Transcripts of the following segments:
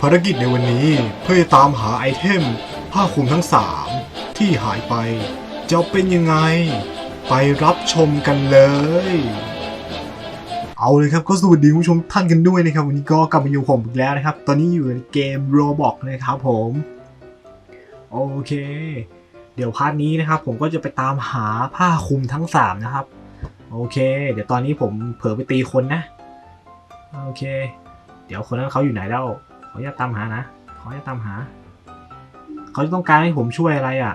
ภารกิจในวันนี้เพื่อจะตามหาไอเทมผ้าคลุมทั้ง 3 ที่หายไป จะเป็นยังไง ไปรับชมกันเลย เอาเลยครับก็สวัสดีผู้ชมท่านกันด้วยนะครับ วันนี้ก็กลับมาอยู่ผมอีกแล้วนะครับ ตอนนี้อยู่ในเกม Roblox นะครับผม โอเค เดี๋ยวพาร์ทนี้นะครับ ผมก็จะไปตามหาผ้าคลุมทั้ง 3 นะครับ โอเค เดี๋ยวตอนนี้ผมเผลอไปตีคนนะ โอเค เดี๋ยวคนนั้นเขาอยู่ไหนแล้ว ขออนุญาตตามหานะ ขออนุญาตตามหา เขาจะต้องการให้ผมช่วยอะไรอะ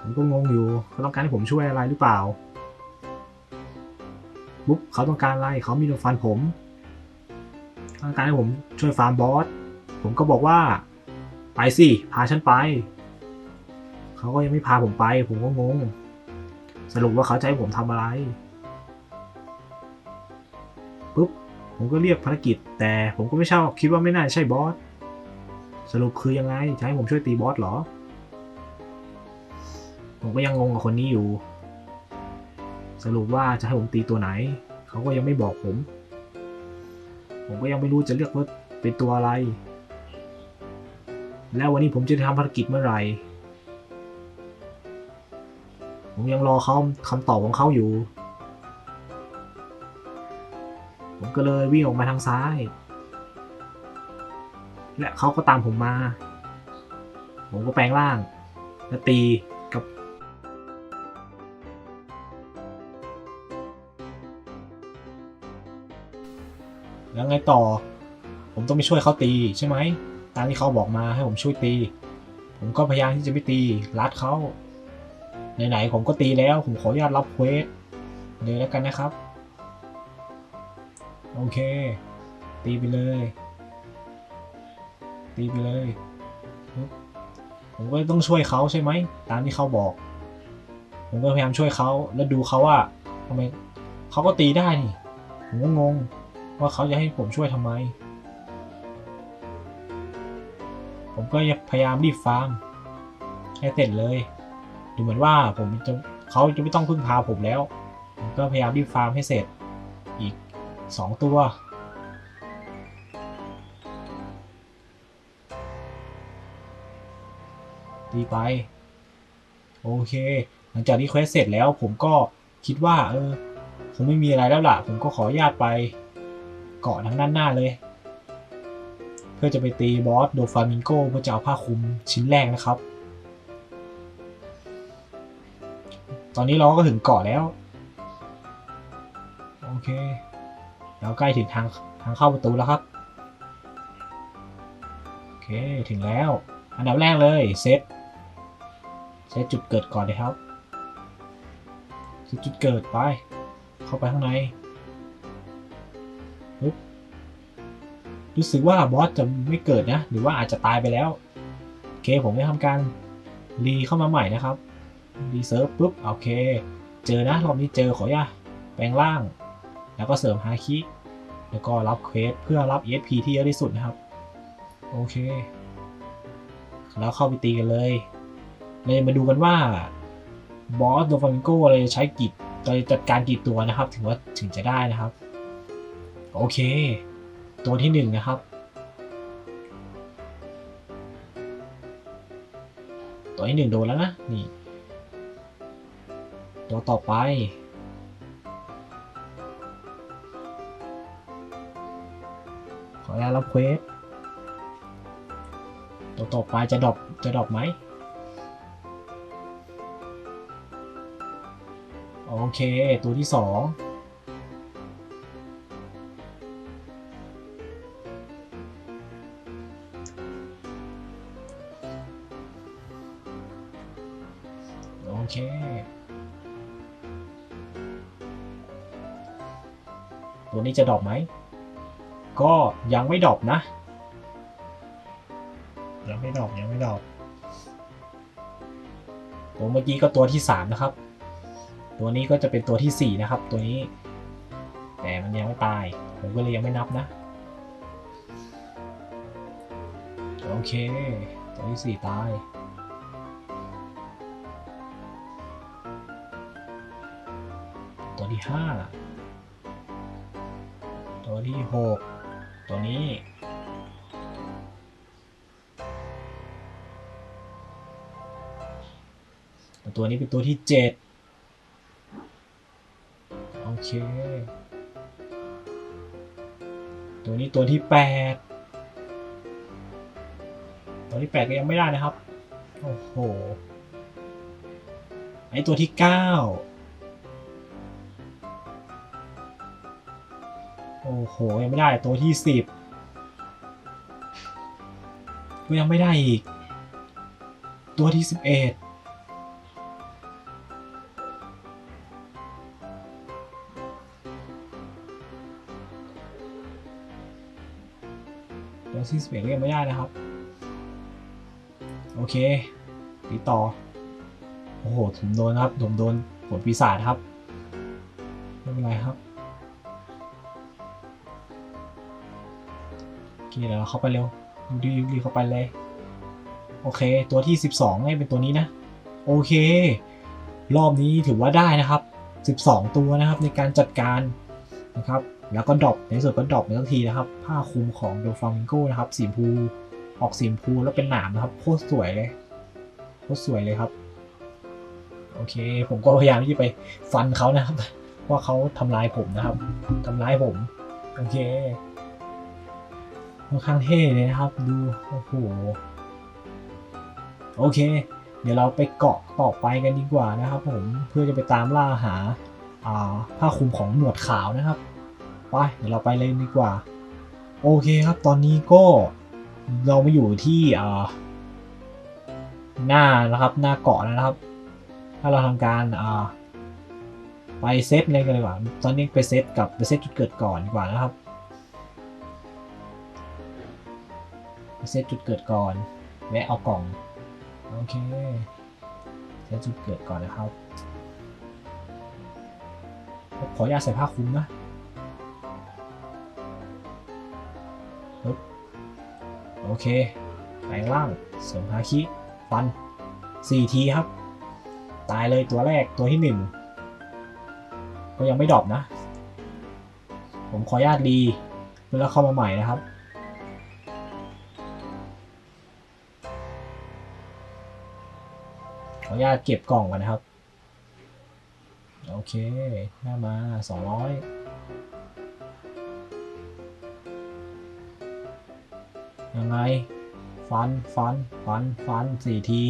ผมก็งงอยู่ เขาต้องการให้ผมช่วยอะไรหรือเปล่า ปุ๊บเขาต้องการอะไร เขามีโดนฟันผม ต้องการให้ผมช่วยฟาร์มบอส ผมก็บอกว่า ไปสิ พาฉันไป เขาก็ยังไม่พาผมไป ผมก็งง สรุปว่าเขาจะให้ผมทำอะไร ปุ๊บ ผมก็เรียกภารกิจ แต่ผมก็ไม่ชอบคิดว่าไม่น่าใช่บอส สรุปคือยังไงจะให้ผมช่วยตีบอสเหรอ ผมก็ยังงงกับคนนี้อยู่ สรุปว่าจะให้ผมตีตัวไหน เขาก็ยังไม่บอกผม ผมก็ยังไม่รู้จะเลือกว่าเป็นตัวอะไร แล้ววันนี้ผมจะทำภารกิจเมื่อไหร่ ผมยังรอเขาคำตอบของเขาอยู่ ผมก็เลยวิ่งออกมาทางซ้าย และเขาก็ตามผมมา ผมก็แปลงร่าง และตีกับ แล้วไงต่อ ผมต้องไปช่วยเขาตีใช่ไหม ตามที่เขาบอกมาให้ผมช่วยตี ผมก็พยายามที่จะไม่ตีรัดเขาไหนๆผมก็ตีแล้ว ผมขออนุญาตรับเควสเลยแล้วกันนะครับ โอเค ตีไปเลย ตีไปเลย ผมก็ต้องช่วยเขาใช่ไหม ตามที่เขาบอก ผมก็พยายามช่วยเขาแล้วดูเขาว่าทำไมเขาก็ตีได้นี่ ผมก็งง ว่าเขาจะให้ผมช่วยทำไม ผมก็พยายามรีบฟาร์มให้เสร็จเลยดูเหมือนว่าผมจะเขาจะไม่ต้องพึ่งพาผมแล้ว ผมก็พยายามรีบฟาร์มให้เสร็จ ก2ตัวตีไป โอเค หลังจากที่เควสเสร็จแล้วผมก็คิดว่า เออคงไม่มีอะไรแล้วล่ะ ผมก็ขออนุญาตไปเกาะทางด้านหน้าเลย เพื่อจะไปตีบอสโดฟามิงโกเพื่อจะเอาผ้าคลุมชิ้นแรกนะครับ ตอนนี้เราก็ถึงเกาะแล้ว โอเค เราใกล้ถึงทางทางเข้าประตูแล้วครับ โอเค ถึงแล้ว อันดับแรกเลยเซตเซตจุดเกิดก่อนเลยครับเซตจุดเกิดไป เข้าไปข้างในปึ๊บรู้สึกว่าบอสจะไม่เกิดนะ หรือว่าอาจจะตายไปแล้ว โอเค ผมจะทำการรีเข้ามาใหม่นะครับรีเซิร์ฟปุ๊บ โอเค เจอนะ รอบนี้เจอขอย่าแปลงร่าง แล้วก็เสริมฮาคิแล้วก็รับเควสเพื่อรับ ESP ที่เยอะที่สุดนะครับ โอเค แล้วเข้าไปตีกันเลยเลยมาดูกันว่าบอสโดฟามิโกเราจะใช้กี่เราจะจัดการกี่ตัวนะครับ ถึงว่าถึงจะได้นะครับ โอเค ตัวที่หนึ่งนะครับ ตัวที่หนึ่งโดนแล้วนะนี่ ตัวต่อไป ขออนุญาตรับเควสตัวต่อไปจะดรอปจะดรอปไหมโอเค ตัวที่สองโอเคตัวนี้จะดรอปไหม ก็ยังไม่ดรอปนะ ยังไม่ดรอปยังไม่ดรอปตัวเมื่อกี้ก็ตัวที่สามนะครับ ตัวนี้ก็จะเป็นตัวที่สี่นะครับ ตัวนี้ แต่มันยังไม่ตาย ผมก็เลยยังไม่นับนะ โอเค ตัวที่สี่ตายตัวที่ห้าตัวที่หก ตัวนี้ ตัวนี้เป็นตัวที่เจ็ดโอเค ตัวนี้ตัวที่แปดตัวที่แปดก็ยังไม่ได้นะครับ โอ้โห ไอตัวที่เก้า โอ้โห ยังไม่ได้ตัวที่สิบก็ยังไม่ได้อีก ตัวที่สิบเอ็ดตัวที่สิบเอ็ดก็ยังไม่ได้นะครับ โอเคตีต่อ โอ้โห ผมโดนครับ ผมโดนผลปีศาจครับ ไม่เป็นไรครับ เคเดี๋ยวเราเข้าไปเร็วรีบรีบเข้าไปเลย โอเค ตัวที่ 12เนี่เป็นตัวนี้นะ โอเค รอบนี้ถือว่าได้นะครับ 12 ตัวนะครับในการจัดการนะครับ แล้วก็ดรอปในที่สุดก็ดรอปในทันทีนะครับ ผ้าคลุมของโดฟามิงโกนะครับ สีมพูออกสีมพูแล้วเป็นหนามนะครับโคตรสวยเลยโคตรสวยเลยครับ โอเค ผมก็พยายามที่จะไปฟันเขานะครับ ว่าเขาทำลายผมนะครับทำร้ายผม โอเค ค่อนข้างเท่เลยนะครับ ดูโอ้โหโอเค เดี๋ยวเราไปเกาะต่อไปกันดีกว่านะครับ ผมเพื่อจะไปตามล่าหาผ้าคลุมของหนวดขาวนะครับไปเดี๋ยวเราไปเลยดีกว่า โอเคครับ ตอนนี้ก็เรามาอยู่ที่หน้านะครับ หน้าเกาะนะครับ ถ้าเราทำการไปเซตเลยกันดีกว่า ตอนนี้ไปเซตกับไปเซตจุดเกิดก่อนดีกว่านะครับ เซตจุดเกิดก่อน แวะเอากล่อง โอเค เซตจุดเกิดก่อนนะครับ ขออนุญาตใส่ผ้าคลุมนะโอเคแปลงร่างเสริมฮาคิฟัน 4 ทีครับ ตายเลยตัวแรกตัวที่หนึ่งก็ยังไม่ดรอปนะ ผมขออนุญาตรีเพื่อแล้วเข้ามาใหม่นะครับ ขออนุญาตเก็บกล่องก่อนนะครับ โอเคหน้ามา200ยังไง ฟัน ฟัน ฟัน ฟันสี่ที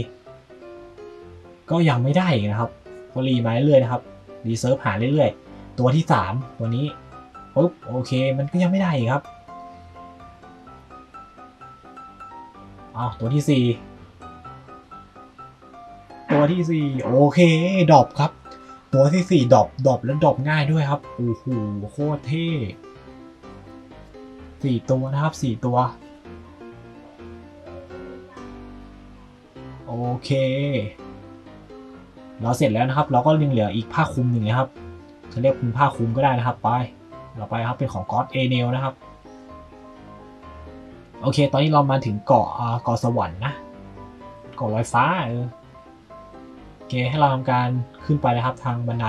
ก็ยังไม่ได้อีกนะครับก็รีมาเรื่อยๆนะครับ รีเซิร์ฟหาเรื่อยๆ ตัวที่3ตัวนี้ปุ๊บโอเค มันก็ยังไม่ได้อีกครับอ้าวตัวที่4 ตัวที่ 4 โอเคดอปครับ ตัวที่ 4ดอปดอปแล้วดอปง่ายด้วยครับโอ้โหโคตรเท่สี่ตัวนะครับสี่ตัว โอเค เราเสร็จแล้วนะครับ เราก็ยังเหลืออีกผ้าคลุมหนึ่งนะครับจะเรียกเป็นผ้าคลุมก็ได้นะครับ ไป เราไปครับเป็นของก็อดเอเนลนะครับ โอเค ตอนนี้เรามาถึงเกาะอ่าเกาะสวรรค์นะเกาะลอยฟ้าเออ ให้เราทำการขึ้นไปนะครับทางบันได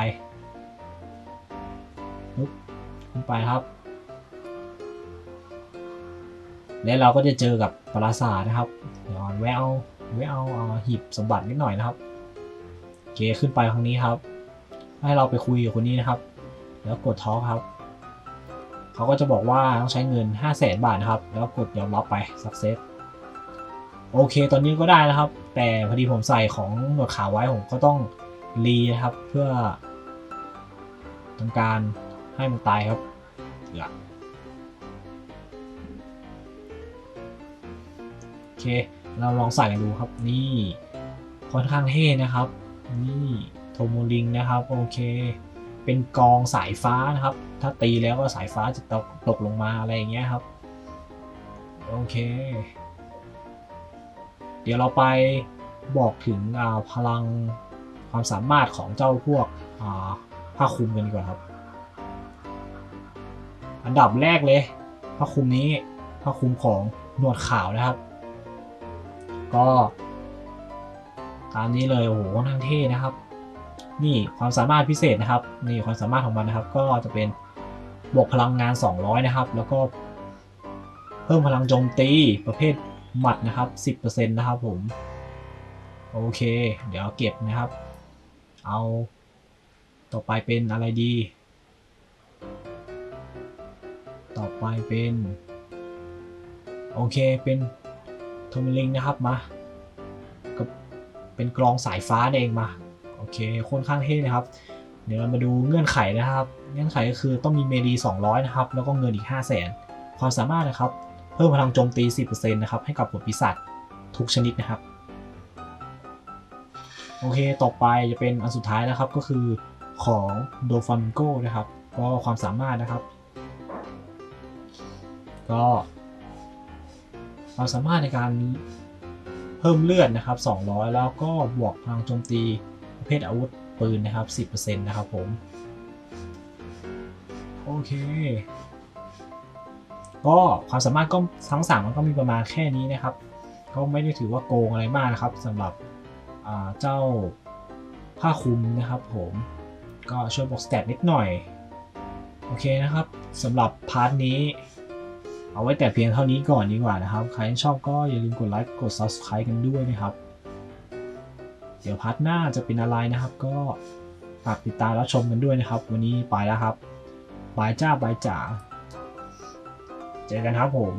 ขึ้นไปครับ แล้วเราก็จะเจอกับปราสาทนะครับ เดี๋ยวแวะเอาแวะเอาหีบสมบัตินิดหน่อยนะครับโอเคขึ้นไปครั้งนี้ครับ ให้เราไปคุยกับคนนี้นะครับ แล้วกดท็อครับเขาก็จะบอกว่าต้องใช้เงิน 5 0 0แสนบาทนะครับ แล้วกดยอมรับไป success โอเค ตอนนี้ก็ได้นะครับ แต่พอดีผมใส่ของหนวดขาวไว้ผมก็ต้องรีนะครับ เพื่อทำการให้มันตายครับเถื่อโอเค เราลองใส่กันดูครับ นี่ค่อนข้างเท่นะครับ นี่โทโมลิงนะครับ โอเค เป็นกองสายฟ้านะครับ ถ้าตีแล้วก็สายฟ้าจะตกตกลงมาอะไรอย่างเงี้ยครับ โอเค เดี๋ยวเราไปบอกถึงพลังความสามารถของเจ้าพวกผ้าคลุมกันดีกว่าครับ อันดับแรกเลยผ้าคลุมนี้ผ้าคลุมของหนวดขาวนะครับ ก็ตามนี้เลยโอ้โหค่อนข้างเท่นะครับ นี่ความสามารถพิเศษนะครับ นี่ความสามารถของมันนะครับ ก็จะเป็นบวกพลังงาน 200 นะครับ แล้วก็เพิ่มพลังโจมตีประเภท หมัดนะครับ 10%นะครับผม โอเค เดี๋ยวเก็บนะครับ เอาต่อไปเป็นอะไรดี ต่อไปเป็น โอเคเป็นโทมิลิงนะครับมาก็เป็นกรองสายฟ้าเองมา โอเคค่อนข้างเท่นะครับ เดี๋ยวเรามาดูเงื่อนไขนะครับ เงื่อนไขก็คือต้องมีเมดี 200 นะครับ แล้วก็เงินอีก 5 0 0 0 0 0ความสามารถนะครับ เพิ่มพลังโจมตี 10%นะครับให้กับผลปีศาจทุกชนิดนะครับ โอเค ต่อไปจะเป็นอันสุดท้ายนะครับก็คือของโดฟามิโกนะครับ ก็ความสามารถนะครับ ก็ความสามารถในการเพิ่มเลือดนะครับ 200 แล้วก็บวกพลังโจมตีประเภทอาวุธปืนนะครับ 10%นะครับผม โอเค ก็ความสามารถก็ทั้งสามมันก็มีประมาณแค่นี้นะครับ ก็ไม่ได้ถือว่าโกงอะไรมากนะครับสำหรับเจ้าผ้าคลุมนะครับ ผมก็ช่วยบอกสแตทนิดหน่อยโอเคนะครับสำหรับพาร์ทนี้ เอาไว้แต่เพียงเท่านี้ก่อนดีกว่านะครับ ใครชอบก็อย่าลืมกดไลค์กด subscribe กันด้วยนะครับ เดี๋ยวพาร์ทหน้าจะเป็นอะไรนะครับ ก็ฝากติดตามรับชมกันด้วยนะครับ วันนี้ไปแล้วครับบายจ้าบายจ๋า เจอกันครับผม